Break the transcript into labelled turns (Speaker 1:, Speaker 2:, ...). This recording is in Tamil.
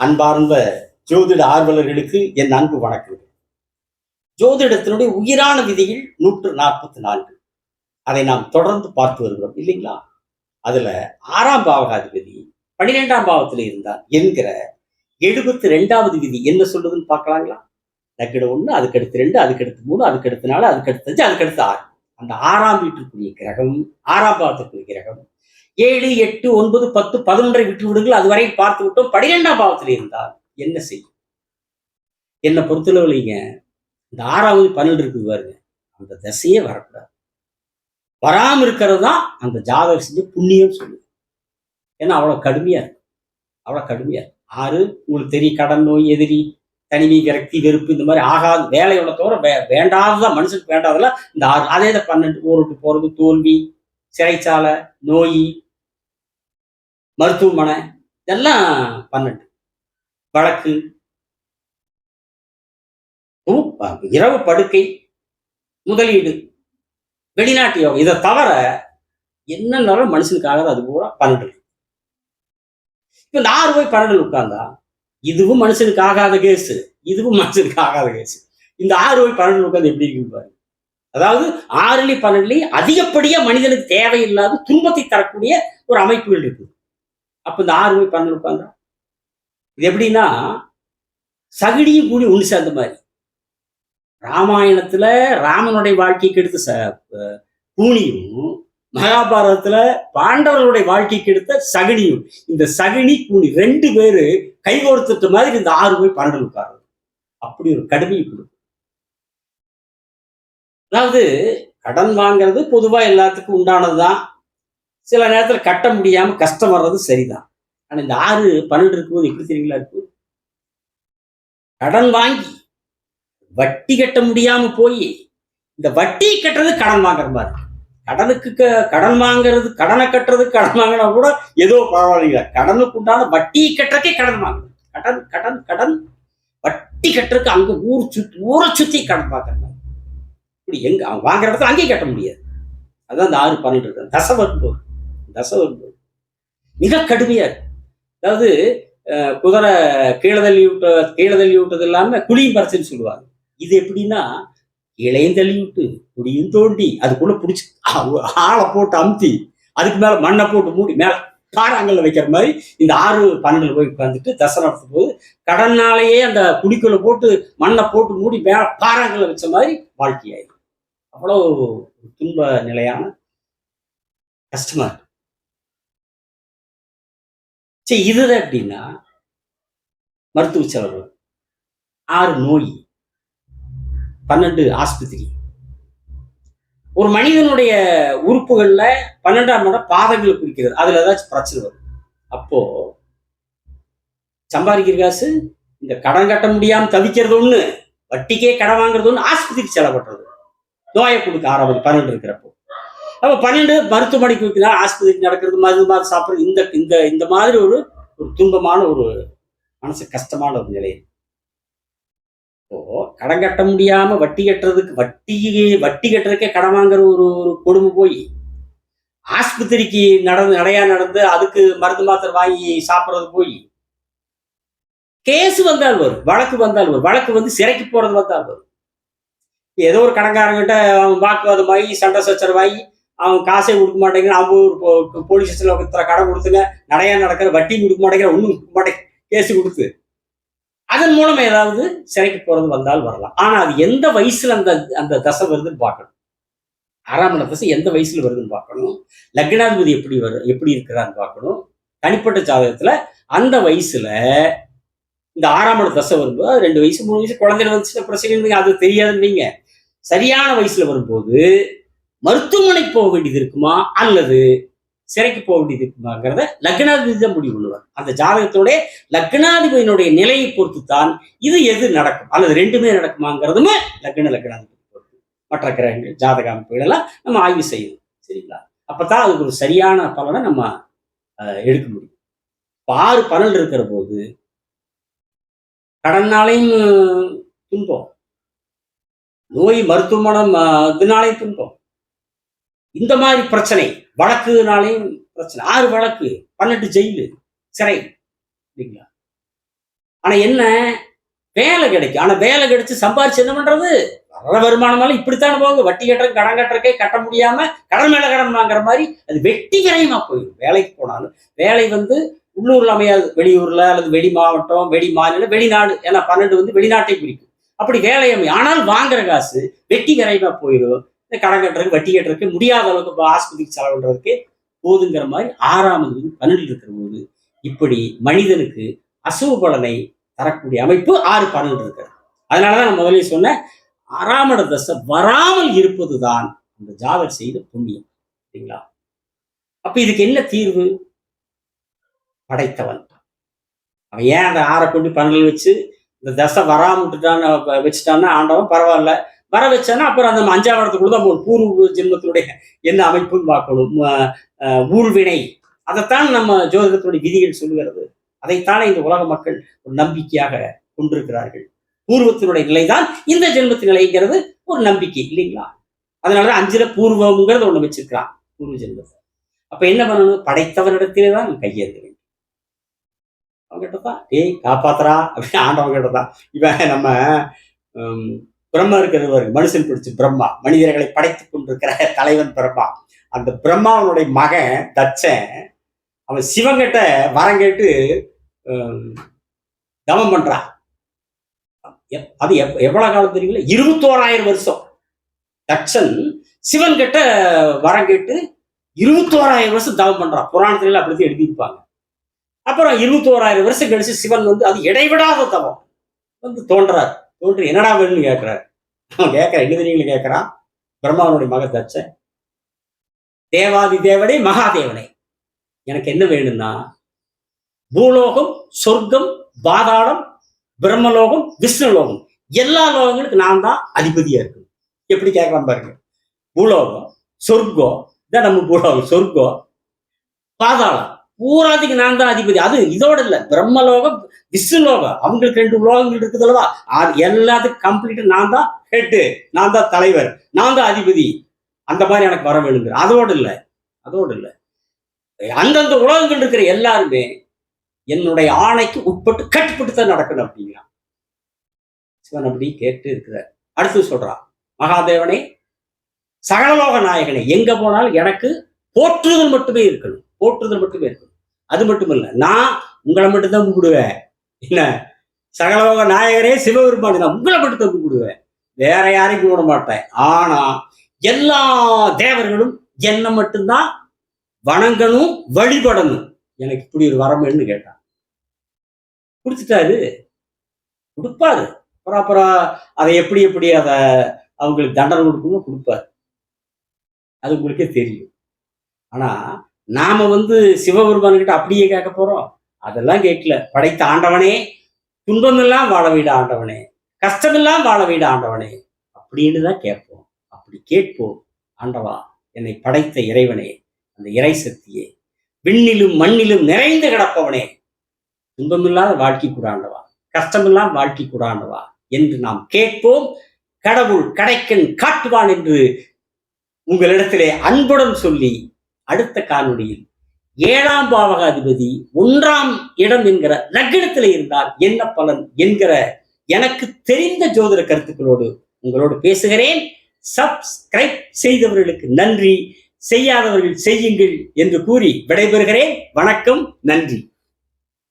Speaker 1: அன்பார்ந்த ஜோதிட ஆர்வலர்களுக்கு என் அன்பு வணக்கம் ஜோதிடத்தினுடைய உயிரான விதிகள் நூற்று நாற்பத்தி நான்கு. அதை நாம் தொடர்ந்து பார்த்து வருகிறோம் இல்லைங்களா? அதுல ஆறாம் பாவகாதிபதி பன்னிரெண்டாம் பாவத்தில் இருந்தார் என்கிற எழுபத்தி ரெண்டாவது விதி என்ன சொல்லுதுன்னு பார்க்கலாங்களா? லக்கிட ஒண்ணு அதுக்கடுத்து ரெண்டு அதுக்கடுத்து மூணு அதுக்கடுத்து நாலு அதுக்கடுத்து அஞ்சு அதுக்கடுத்து ஆறு. அந்த ஆறாம் வீட்டுக்குரிய கிரகம் ஆறாம் பாவத்துக்குரிய கிரகம் ஏழு எட்டு ஒன்பது பத்து பதினொன்றை விட்டு விடுங்கள் அதுவரை பார்த்து விட்டோம் பனிரெண்டாம் பாவத்தில் இருந்தால் என்ன செய்யும்? என்னை பொறுத்தளவுலைங்க இந்த ஆறாவது பன்னெண்டு இருக்குது பாருங்க. அந்த தசையே வரக்கூடாது. வராமல் இருக்கிறது தான் அந்த ஜாதகம் செஞ்ச புண்ணியம் சொல்லுது. ஏன்னா அவ்வளோ கடுமையா இருக்கு. அவ்வளோ கடுமையா இருக்கும் ஆறு உங்களுக்கு தெரியும் கடன் நோய் எதிரி தனிமை விரக்தி வெறுப்பு இந்த மாதிரி ஆகாது. வேலையோட தவிர வே வேண்டாததான் மனுஷனுக்கு வேண்டாதெல்லாம் இந்த ஆறு அதே தான் பன்னெண்டு ஊருக்கு போகிறது தோல்வி சிறைச்சாலை நோய் மருத்துவமனை இதெல்லாம் பன்னெண்டு வழக்கு. இரவு படுக்கை முதலீடு வெளிநாட்டு யோகம். இதை தவிர என்னன்னாலும் மனுஷனுக்கு அது பூரா பன்னெண்டு இப்ப இந்த ஆறு போய் பன்னெண்டு உட்கார்ந்தா இதுவும் மனுஷனுக்கு ஆகாத கேஸ். இதுவும் மனுஷனுக்கு ஆகாத கேஸ். இந்த ஆறு போய் பன்னெண்டு உட்கார்ந்து எப்படி இருக்கு பாருங்க. அதாவது ஆறுலி பன்னெண்டுலயும் அதிகப்படியா மனிதனுக்கு தேவையில்லாத துன்பத்தை தரக்கூடிய ஒரு அமைப்புகள் இருக்குது. அப்ப இந்த ஆறு போய் பன்னெண்டு உட்கார்ந்தா இது எப்படின்னா சகடியும் கூடி ஒண்ணு சேர்ந்த மாதிரி. ராமாயணத்துல ராமனுடைய வாழ்க்கைக்கு எடுத்த ச அஹ் கூனியும் மகாபாரதத்துல பாண்டவர்களுடைய வாழ்க்கைக்கு எடுத்த சகுனியும் இந்த சகுனி கூனி ரெண்டு பேரு கைகோர்த்துட்ட மாதிரி இந்த ஆறு போய் பன்னெண்டு உட்காரு அப்படி ஒரு கடுமையை கொடுக்கும். அதாவது கடன் வாங்குறது பொதுவா எல்லாத்துக்கும் உண்டானதுதான். சில நேரத்துல கட்ட முடியாம கஷ்டம் வர்றது சரிதான். ஆனா இந்த ஆறு பன்னெண்டு இருக்கும்போது எப்படி தெரியுங்களா இருக்கும் கடன் வாங்கி வட்டி கட்ட முடியாம போய் இந்த வட்டி கட்டுறது கடன் வாங்குற மாதிரி. கடனுக்கு க- கடன் வாங்குறது கடனை கட்டுறது கடன் வாங்கினா கூட ஏதோ பரவாயில்லைங்க. கடனுக்கு உண்டான வட்டி கட்டுறதுக்கே கடன் வாங்குறது. கடன் கடன் கடன். வட்டி கட்டுறதுக்கு அங்க ஊர் சுத்தி ஊரை சுத்தி கடன் வாங்குற மாதிரி. இப்படி எங்க அவன் வாங்குற இடத்துல அங்கேயும் கட்ட முடியாது. அதான் இந்த ஆறு பன்னெண்டு இருக்கு. தசை வரும்போது. தசை மிக கடுமையா அதாவது குதிரை கீழே தள்ளி விட்ட கீழே தள்ளி விட்டது இல்லாமல் குழியும் பறிச்சுன்னு சொல்லுவாங்க. இது எப்படின்னா கீழையும் தள்ளி விட்டு குடியும் தோண்டி அதுக்குள்ள பிடிச்சி ஆளை போட்டு அமுத்தி அதுக்கு மேல மண்ணை போட்டு மூடி மேல பாறாங்கல்ல வைக்கிற மாதிரி இந்த ஆறு பன்னெண்டுல போய் உட்காந்துட்டு தசை நடத்தும் போது கடனாலேயே அந்த குடிக்குள்ள போட்டு மண்ணை போட்டு மூடி மேல பாறாங்கல்ல வச்ச மாதிரி வாழ்க்கையாயிடும். அவ்வளோ துன்ப நிலையான கஷ்டமா இருக்கு. சரி இதுதான் எப்படின்னா மருத்துவ செலவு. ஆறு நோய் பன்னெண்டு ஆஸ்பத்திரி. ஒரு மனிதனுடைய உறுப்புகள்ல பன்னெண்டாம் இடம் பாதங்களை குறிக்கிறது. அதுல ஏதாச்சும் பிரச்சனை வரும். அப்போ சம்பாதிக்கிற காசு இந்த கடன் கட்ட முடியாமல் தவிக்கிறது ஒன்று வட்டிக்கே கடன் வாங்குறது ஒன்று ஆஸ்பத்திரிக்கு செலவு நோயை கொடுக்க ஆறாவது பன்னெண்டு இருக்கிறப்போ. அப்ப பன்னெண்டு மருத்துவமனைக்கு வைக்கலாம் ஆஸ்பத்திரிக்கு நடக்கிறது மருந்து மாதிரி சாப்பிடுறது இந்த இந்த இந்த மாதிரி ஒரு ஒரு துன்பமான ஒரு மனசு கஷ்டமான ஒரு நிலை. இப்போ கடன் கட்ட முடியாம வட்டி கட்டுறதுக்கு வட்டி வட்டி கட்டுறதுக்கே கடன் வாங்குற ஒரு ஒரு கொடுமை போய் ஆஸ்பத்திரிக்கு நடந்து நடையா நடந்து அதுக்கு மருந்து மாத்திரை வாங்கி சாப்பிட்றது போய் கேஸ் வந்தால் வரும் வழக்கு வந்தால் வரும் வழக்கு வந்து சிறைக்கு போறது வந்தால் வரும். ஏதோ ஒரு கடங்காரங்கிட்ட அவன் வாக்குவாதமாகி சண்டை சச்சரவாகி அவன் காசே கொடுக்க மாட்டேங்கிறான். அவங்க ஒரு போலீஸ் ஸ்டேஷன்ல ஒருத்தர கடன் கொடுத்துங்க நடையா நடக்கிற வட்டி கொடுக்க மாட்டேங்கிற ஒன்றும் கொடுக்க மாட்டேங்க கேஸ் கொடுத்து. அதன் மூலம் ஏதாவது சிறைக்கு போறது வந்தால் வரலாம். ஆனா அது எந்த வயசுல அந்த அந்த தசை வருதுன்னு பார்க்கணும். ஆறாம் இட தசை எந்த வயசுல வருதுன்னு பார்க்கணும். லக்னாதிபதி எப்படி வரும் எப்படி இருக்கிறான்னு பார்க்கணும். தனிப்பட்ட ஜாதகத்துல அந்த வயசுல இந்த ஆறாம் இட தசை வரும்போது ரெண்டு வயசு மூணு வயசு குழந்தைகள் வந்துச்சுன்னா பிரச்சனை அது தெரியாதுன்னு வைங்க. சரியான வயசுல வரும்போது மருத்துவமனை போக வேண்டியது இருக்குமா? அல்லது சிறைக்கு போக வேண்டியது இருக்குமாங்கிறத லக்னாதிபதி தான் முடிவு பண்ணுவார். அந்த ஜாதகத்தோட லக்னாதிபதியினுடைய நிலையை பொறுத்து தான் இது எது நடக்கும்? அல்லது ரெண்டுமே நடக்குமாங்கிறதுமே லக்ன லக்னாதிபதி பொறுத்து. மற்ற கிரகங்கள் ஜாதக அமைப்புகள் எல்லாம் நம்ம ஆய்வு செய்யணும். சரிங்களா? அப்பதான் அதுக்கு ஒரு சரியான பலனை நம்ம அஹ், எடுக்க முடியும். ஆறு பலன் இருக்கிற போது கடன்னாலையும் துன்பம். நோய் மருத்துவமனம் அஹ், இதனாலையும் துன்பம். இந்த மாதிரி பிரச்சனை வழக்குனாலையும் பிரச்சனை. ஆறு வழக்கு பன்னெண்டு ஜெயிலு சிறை இல்லைங்களா? ஆனா என்ன வேலை கிடைக்கும். ஆனா வேலை கிடைச்சு சம்பாரிச்சு என்ன பண்றது? வர வருமானமாலும் இப்படித்தானே போகுது. வட்டி கட்டுறது கடன் கட்டுறக்கே கட்ட முடியாம கடன் மேல கடன் வாங்குற மாதிரி அது வெட்டி விரயமா போயிடும். வேலைக்கு போனாலும். வேலை வந்து உள்ளூர்ல அமையாது. வெளியூர்ல அல்லது வெளி மாவட்டம் வெளி மாநிலம் வெளிநாடு. ஏன்னா பன்னெண்டு வந்து வெளிநாட்டை குறிக்கும். அப்படி வேலை அமையும். ஆனால் வாங்குற காசு வெட்டி விரைவா போயிடும். இந்த கடன் கட்டுறதுக்கு வட்டி கட்டுறதுக்கு முடியாத அளவுக்கு இப்ப ஆஸ்பத்திரிக்கு செலவுன்றதுக்கு போதுங்கிற மாதிரி ஆறாமது வந்து பன்னெண்டு இருக்கிற போது இப்படி மனிதனுக்கு அசுவ பலனை தரக்கூடிய அமைப்பு ஆறு பன்னெண்டு இருக்கிறது. அதனாலதான் நான் முதல்ல சொன்னேன் ஆறாமட தசை வராமல் இருப்பதுதான் அந்த ஜாதர் செய்த புண்ணியம். சரிங்களா? அப்ப இதுக்கு என்ன தீர்வு? படைத்தவன். அவன் ஏன் அந்த ஆறை கொண்டு பன்னெண்டு வச்சு இந்த தசை வராம விட்டுட்டான்னு வச்சுட்டான்னா ஆண்டவன் பரவாயில்ல. வர வச்சேன்னா அப்புறம் அந்த அஞ்சாம் இடத்துக்குள்ள பூர்வ ஜென்மத்தினுடைய என்ன அமைப்புன்னு பார்க்கணும். ஊர்வினை ஊழ்வினை. அதைத்தான் நம்ம ஜோதிடத்தினுடைய விதிகள் சொல்லுகிறது. அதைத்தானே இந்த உலக மக்கள் ஒரு நம்பிக்கையாக கொண்டிருக்கிறார்கள். பூர்வத்தினுடைய நிலைதான் இந்த ஜென்மத்தின் நிலைங்கிறது ஒரு நம்பிக்கை இல்லைங்களா? அதனாலதான் அஞ்சுல பூர்வம்ங்கிறத ஒண்ணு வச்சிருக்கிறான் பூர்வ ஜென்மத்தை. அப்ப என்ன பண்ணணும்? படைத்தவரிடத்திலே தான் கையேற்க வேண்டும். அவங்ககிட்ட தான் ஏய் காப்பாத்துறா அப்படின்னு ஆண்டவங்க கிட்ட தான் இவன் நம்ம பிரம்மா இருக்கிறவர் மனுஷன் பிடிச்சு பிரம்மா. மனிதர்களை படைத்துக் கொண்டிருக்கிற தலைவன் பிரம்மா. அந்த பிரம்மாவனுடைய மகன் தச்சன் அவன் சிவங்கிட்ட வரம் கேட்டு தவம் பண்றான். அது எவ் எவ்வளவு காலம் தெரியுங்களா? இருபத்தோராயிரம் வருஷம். தட்சன் சிவன் கிட்ட வரம் கேட்டு இருபத்தோராயிரம் வருஷம் தவம் பண்றான். புராணத்துல அப்படி எழுதியிருப்பாங்க. அப்புறம் இருபத்தோராயிரம் வருஷம் கழிச்சு சிவன் வந்து அது இடைவிடாத தவம். வந்து தோன்றாரு. தோன்றி என்னடா வேணும்னு கேட்கிறார். அவன் கேட்கற என்ன தெரியுங்களா கேட்கறான். பிரம்மாவனுடைய மக தட்சன் தேவாதி தேவனை மகாதேவனை எனக்கு என்ன வேணும்னா பூலோகம் சொர்க்கம் பாதாளம் பிரம்மலோகம் விஷ்ணுலோகம் எல்லா லோகங்களுக்கு நான் தான் அதிபதியா இருக்கணும். எப்படி கேட்கலாம் பாருங்க. பூலோகம் சொர்க்கம் இதான் நம்ம பூலோகம் சொர்க்கம் பாதாளம் பூராதிக்கு நான் தான் அதிபதி. அது இதோட இல்ல. பிரம்மலோகம் விஷ்ணுலோகம் அவங்களுக்கு ரெண்டு உலோகங்கள் இருக்குது அல்லவா? அது எல்லாத்துக்கும் கம்ப்ளீட் நான் தான் ஹெட்டு நான் தான் தலைவர் நான் தான் அதிபதி. அந்த மாதிரி எனக்கு வர வேணுங்கிற. அதோடு இல்லை. அதோடு இல்லை. அந்தந்த உலகங்கள் இருக்கிற எல்லாருமே என்னுடைய ஆணைக்கு உட்பட்டு கட்டுப்பட்டு தான் நடக்கணும் அப்படிங்கிறான். சிவன் அப்படி கேட்டு இருக்கிறார். அடுத்து சொல்றான். மகாதேவனே சகலலோக நாயகனே எங்க போனாலும் எனக்கு போற்றுதல் மட்டுமே இருக்கணும். போற்றுதல் மட்டுமே இருக்கணும். அது மட்டும் இல்லை நான் உங்களை மட்டும்தான் கும்பிடுவேன். என்ன? சகலோக நாயகரே சிவபெருமான் தான். உங்களை மட்டும்தான் கும்பிடுவேன். வேற யாரையும் கூப்பிட மாட்டேன். ஆனா எல்லா தேவர்களும் என்னை மட்டும்தான் வணங்கணும் வழிபடணும். எனக்கு இப்படி ஒரு வரமேன்னு கேட்டான். கொடுத்துட்டாரு கொடுப்பாரு. அப்புறம் அப்புறம் அதை எப்படி எப்படி அதை அவங்களுக்கு தண்டனை கொடுக்கணும் கொடுப்பாரு. அது உங்களுக்கே தெரியும். ஆனா நாம வந்து சிவபெருமான்கிட்ட அப்படியே கேட்க போறோம். அதெல்லாம் கேட்கல. படைத்த ஆண்டவனே துன்பமெல்லாம் வாழ வீட ஆண்டவனே கஷ்டமெல்லாம் வாழ வீட ஆண்டவனே அப்படின்னு தான் கேட்போம். அப்படி கேட்போம். ஆண்டவா என்னை படைத்த இறைவனே அந்த இறை சக்தியே விண்ணிலும் மண்ணிலும் நிறைந்து கிடப்பவனே துன்பமில்லாத வாழ்க்கை கூடாண்டவா கஷ்டமில்லாம் வாழ்க்கை கூடாண்டவா என்று நாம் கேட்போம். கடவுள் கடைக்கன் காட்டுவான் என்று உங்களிடத்திலே அன்புடன் சொல்லி அடுத்த காணொலியில் ஏழாம் பாவகாதிபதி ஒன்றாம் இடம் என்கிற லக்னத்தில் இருந்தால் என்ன பலன் என்கிற எனக்கு தெரிந்த ஜோதிட கருத்துக்களோடு உங்களோடு பேசுகிறேன். சப்ஸ்கிரைப் செய்தவர்களுக்கு நன்றி. செய்யாதவர்கள் செய்யுங்கள் என்று கூறி விடைபெறுகிறேன். வணக்கம். நன்றி.